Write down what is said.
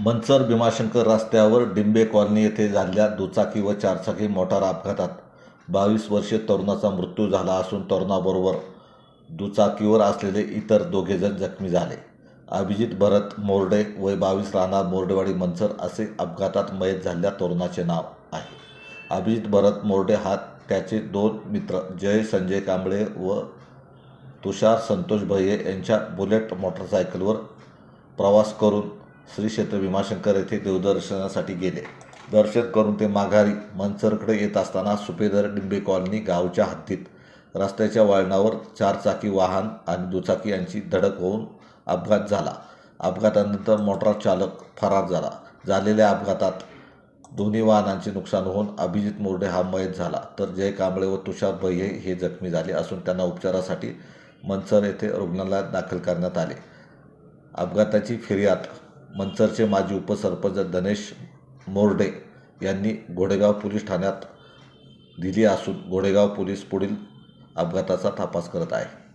मंचर भीमाशंकर रस्त्यावर डिंबे कॉलनी येथे झालेल्या दुचाकी व चारचाकी मोटार अपघातात बावीस वर्षीय तरुणाचा मृत्यू झाला असून तरुणाबरोबर दुचाकीवर असलेले इतर दोघेजण जखमी झाले. अभिजित भरत मोर्डे वय बावीस राहणार मोरडेवाडी मंचर असे अपघातात मयत झालेल्या तरुणाचे नाव आहे. अभिजित भरत मोर्डे हा त्याचे दोन मित्र जय संजय कांबळे व तुषार संतोष भैये यांच्या बुलेट मोटरसायकलवर प्रवास करून श्री क्षेत्र भीमाशंकर येथे देवदर्शनासाठी गेले. दर्शन करून ते माघारी मंचरकडे येत असताना सुपेदर डिंबे कॉलनी गावच्या हद्दीत. रस्त्याच्या वळणावर चारचाकी वाहन आणि दुचाकी यांची धडक होऊन अपघात झाला. अपघातानंतर मोटार चालक फरार झाला. झालेल्या अपघातात दोन्ही वाहनांचे नुकसान होऊन अभिजित मुर्डे हा मयत झाला. तर जय कांबळे व तुषार भैये हे जखमी झाले असून त्यांना उपचारासाठी मंचर येथे रुग्णालयात दाखल करण्यात आले. अपघाताची फिर्याद मंचरचे माजी उपसरपंच धनेश मोर्डे यांनी घोडेगाव पोलीस ठाण्यात दिली असून घोडेगाव पोलीस पुढील अपघाताचा तपास करत आहे.